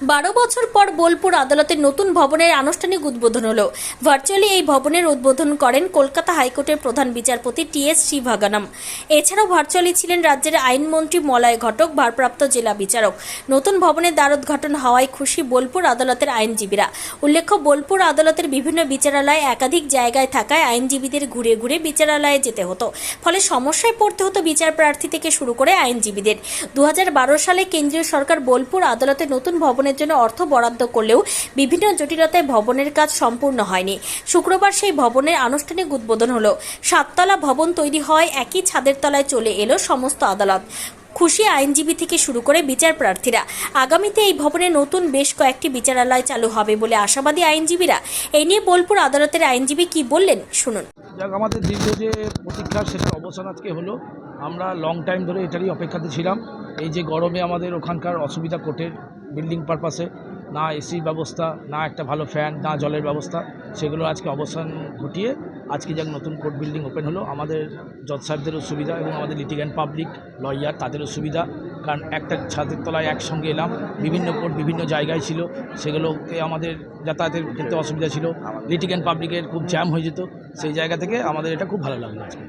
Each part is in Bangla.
বারো বছর পর বোলপুর আদালতের নতুন ভবনের আনুষ্ঠানিক উদ্বোধন হলো। ভার্চুয়ালি এই ভবনের উদ্বোধন করেন কলকাতা হাইকোর্টের প্রধান বিচারপতি টি এস শিভাগানম এছাড়াও ভার্চুয়ালি ছিলেন রাজ্যের আইনমন্ত্রী মলয় ঘটক, ভারপ্রাপ্ত জেলা বিচারক। নতুন ভবনের দ্বারোদ্ঘাটন হওয়ায় খুশি বোলপুর আদালতের আইনজীবীরা। উল্লেখ্য, বোলপুর আদালতের বিভিন্ন বিচারালয় একাধিক জায়গায় থাকায় আইনজীবীদের ঘুরে ঘুরে বিচারালয়ে যেতে হতো। ফলে সমস্যায় পড়তে হতো বিচার প্রার্থী থেকে শুরু করে আইনজীবীদের। দু হাজার বারো সালে কেন্দ্রীয় সরকার বোলপুর আদালতের নতুন ভবনের জন্য অর্থ বরাদ্দ করলেও বিভিন্ন জটিলতায় ভবনের কাজ সম্পূর্ণ হয়নি। শুক্রবার সেই ভবনের আনুষ্ঠানিক উদ্বোধন হলো। সাততলা ভবন তৈরি হয় একই ছাদের তলায় চলে এলো সমস্ত আদালত। খুশি আইনজীবী থেকে শুরু করে বিচার প্রার্থীরা। আগামীতে এই ভবনে নতুন বেশ কয়েকটি বিচারালয় চালু হবে বলে আশাবাদী আইনজীবীরা। এই নিয়ে বোলপুর আদালতের আইনজীবী কি বললেন, শুনুন। আমাদের দীর্ঘ যে প্রতীক্ষা, সেটার অবসান আজকে হলো। আমরা লং টাইম ধরে এটারই অপেক্ষাতে ছিলাম। এই যে গরমে আমাদের ওখানকার অসুবিধা কোর্টের বিল্ডিং পারপাসে না এসি ব্যবস্থা না একটা ভালো ফ্যান না জলের ব্যবস্থা সেগুলো আজকে অবসান ঘটিয়ে আজকে যাক নতুন কোর্ট বিল্ডিং ওপেন হলো আমাদের জজ সাহেবদেরও সুবিধা এবং আমাদের লিটিগ্যান্ট পাবলিক লয়ার তাদেরও সুবিধা। কারণ একটা ছাদের তলায় একসঙ্গে এলাম বিভিন্ন কোর্ট বিভিন্ন জায়গায় ছিল সেগুলোকে আমাদের যাতায়াতের ক্ষেত্রে অসুবিধা ছিল। লিটিগ্যান্ট পাবলিকের খুব জ্যাম হয়ে যেত সেই জায়গা থেকে আমাদের এটা খুব ভালো লাগল আজকে।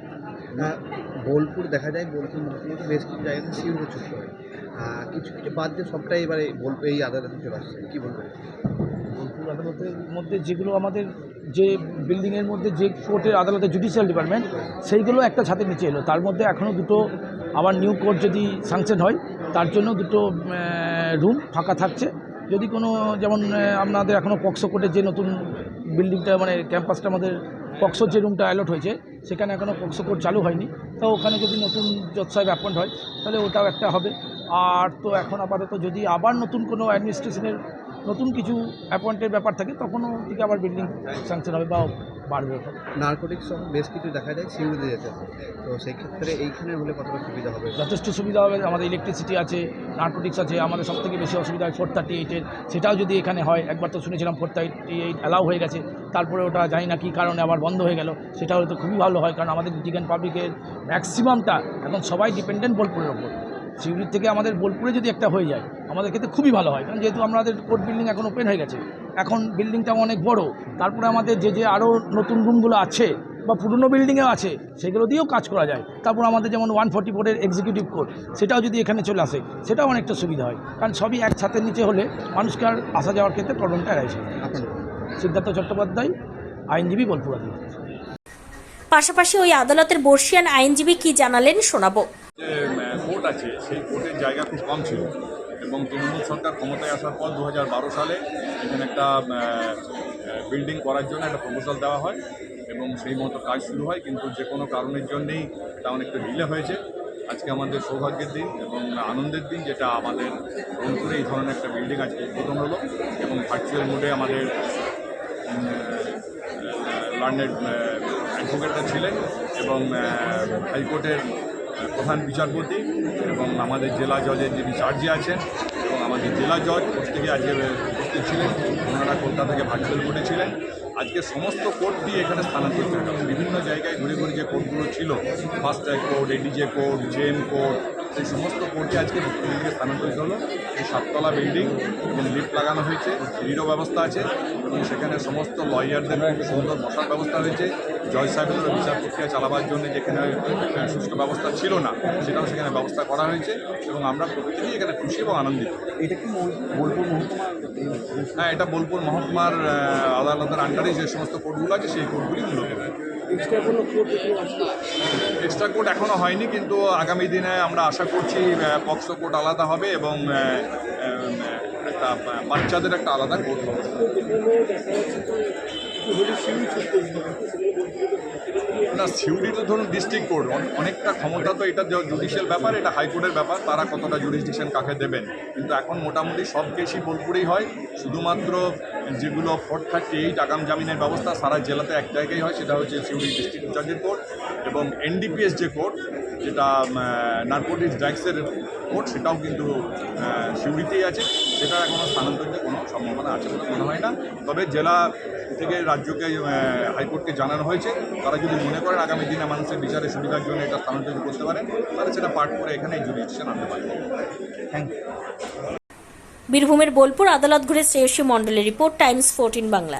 বোলপুর দেখা যায় বোলপুর বেশ কিছু জায়গাতে আহ, কিছু কিছু বাদ দিয়ে সবটাই এবারে বলবে, এই আদালতে চলে আসছে। কী বলবেন বোলপুর আদালতের মধ্যে যেগুলো আমাদের যে বিল্ডিংয়ের মধ্যে যে কোর্টের আদালতে জুডিশিয়াল ডিপার্টমেন্ট সেইগুলো একটা ছাদের নিচে এলো। তার মধ্যে এখনও দুটো, আবার নিউ কোর্ট যদি স্যাংশন হয়, তার জন্য দুটো রুম ফাঁকা থাকছে। যদি কোনো, যেমন আপনাদের এখনও পক্সো কোর্টের যে নতুন বিল্ডিংটা মানে ক্যাম্পাসটা আমাদের পক্সোর যে রুমটা অ্যালট হয়েছে, সেখানে এখনও পক্সো কোর্ট চালু হয়নি। তো ওখানে যদি নতুন জজ সাহেব অ্যাপয়েন্ট হয়, তাহলে ওটাও একটা হবে। আর তো এখন আপাতত যদি আবার নতুন কোনো অ্যাডমিনিস্ট্রেশনের নতুন কিছু অ্যাপয়েন্টের ব্যাপার থাকে তখনও থেকে আবার বিল্ডিং স্যাংশন হবে বা বাড়বে। নার্কোটিক্স সহ বেশ কিছু দেখা যায় সিউড়িতে যেতে তো সেই ক্ষেত্রে এইখানে হলে কতটা সুবিধা হবে? যথেষ্ট সুবিধা হবে আমাদের ইলেকট্রিসিটি আছে নার্কোটিক্স আছে আমাদের সব থেকে বেশি অসুবিধা হয় ফোর থার্টি এইটের সেটাও যদি এখানে হয় একবার তো শুনেছিলাম ফোর থার্টি এইট অ্যালাউ হয়ে গেছে তারপরে ওটা জানি না কী কারণে আবার বন্ধ হয়ে গেল সেটা হয়তো খুবই ভালো হয় কারণ আমাদের লিটিগান পাবলিকের ম্যাক্সিমামটা এখন সবাই ডিপেন্ডেন্ট বোলপুরের ওপর। সিউড়ির থেকে আমাদের বোলপুরে যদি একটা হয়ে যায় আমাদের ক্ষেত্রে খুবই ভালো হয়। কারণ যেহেতু আমাদের কোর্ট বিল্ডিং এখন ওপেন হয়ে গেছে এখন বিল্ডিংটা অনেক বড়। তারপরে আমাদের যে যে আরও নতুন রুমগুলো আছে বা পুরনো বিল্ডিংয়েও আছে সেগুলো দিয়েও কাজ করা যায়। তারপর আমাদের যেমন ওয়ান ফোর্টি ফোরের এক্সিকিউটিভ কোর্ট সেটাও যদি এখানে চলে আসে সেটাও অনেকটা সুবিধা হয়। কারণ সবই এক ছাতের নিচে হলে মানুষকে আর আসা যাওয়ার ক্ষেত্রে প্রবলেমটা এড়াইছে। সিদ্ধার্থ চট্টোপাধ্যায় আইনজীবী বোলপুর আদালত পাশাপাশি ওই আদালতের বর্ষিয়ান আইনজীবী কি জানালেন শোনাবো। আছে, সেই কোর্টের জায়গা খুব কম ছিল। এবং তৃণমূল সরকার ক্ষমতায় আসার পর দু হাজার বারো সালে এখানে একটা বিল্ডিং করার জন্য একটা প্রপোজাল দেওয়া হয় এবং সেই মতো কাজ শুরু হয়। কিন্তু যে কোনো কারণের জন্যেই এটা অনেকটা ডিলে হয়েছে। আজকে আমাদের সৌভাগ্যের দিন এবং আনন্দের দিন যেটা আমাদের রংপুরে এই ধরনের একটা বিল্ডিং আজকে উদ্বোধন হলো এবং ভার্চুয়াল মোডে আমাদের লার্নেড অ্যাডভোকেটরা ছিলেন এবং হাইকোর্টের প্রধান বিচারপতি এবং আমাদের জেলা জজের যিনি চার্জে আছেন এবং আমাদের জেলা জজ প্রত্যেকে আজকে উপস্থিত ছিলেন। ওনারা কলকাতা থেকে ভার্চুয়াল কোর্টে আজকে সমস্ত কোর্ট দিয়ে এখানে স্থানান্তরিত বিভিন্ন জায়গায় ঘুরে ঘুরে যে কোর্টগুলো ছিল fast track court ADJ court JM court সেই সমস্ত কোর্টই আজকে নতুন দিকে স্থানান্তরিত হলো। এই সাততলা বিল্ডিং এবং লিফট লাগানো হয়েছে সিঁড়িরও ব্যবস্থা আছে এবং সেখানে সমস্ত লয়ারদের সুন্দর বসার ব্যবস্থা হয়েছে। জজ সাহেবের বিচার প্রক্রিয়া চালাবার জন্য যেখানে সুষ্ঠু ব্যবস্থা ছিল না সেটাও সেখানে ব্যবস্থা করা হয়েছে এবং আমরা প্রত্যেকেই এখানে খুশি এবং আনন্দিত। এটা কি বোলপুর মহকুমা? হ্যাঁ এটা বোলপুর মহকুমার আদালতের আন্ডারে যে সমস্ত কোর্টগুলো আছে সেই কোর্টগুলি মূলত। এক্সট্রা কোর্ট এখনও হয়নি, কিন্তু আগামী দিনে আমরা আশা করছি পক্সো কোর্ট আলাদা হবে এবং একটা বাচ্চাদের একটা আলাদা কোর্ট হবে। না, সিউড়ি তো ধরুন ডিস্ট্রিক্ট কোর্ট অনেকটা ক্ষমতা তো এটা জুডিশিয়াল ব্যাপার, এটা হাইকোর্টের ব্যাপার, তারা কতটা জুডিসডিকশন কাকে দেবেন? কিন্তু এখন মোটামুটি সব কেসই বোলপুরেই হয়, শুধুমাত্র যেগুলো ফোর্ট থার্টি এইট আগাম জামিনের ব্যবস্থা সারা জেলাতে এক জায়গায় হয়, সেটা হচ্ছে সিউড়ি ডিস্ট্রিক্ট জাজের কোর্ট এবং এনডিপিএস যে কোর্ট, যেটা নার্কোটিক্স ড্রাগসের কোর্ট, সেটাও কিন্তু সিউড়িতেই আছে। সেটা এখনও স্থানান্তরিত কোনো সম্ভাবনা আছে বলে মনে হয় না। তবে জেলা থেকে রাজ্যকে হাইকোর্টকে জানানো হয়েছে। তারা যদি মনে করেন আগামী দিনে মানুষের বিচারের সুবিধার জন্য এটা স্থানান্তরিত করতে পারেন, তাহলে সেটা পাঠ করে এখানে জুডিশন আনতে পারে থ্যাংক ইউ বীরভূমের বোলপুর আদালত ঘুরে শ্রেয়সী মণ্ডলের রিপোর্ট টাইমস ফোরটিন বাংলা।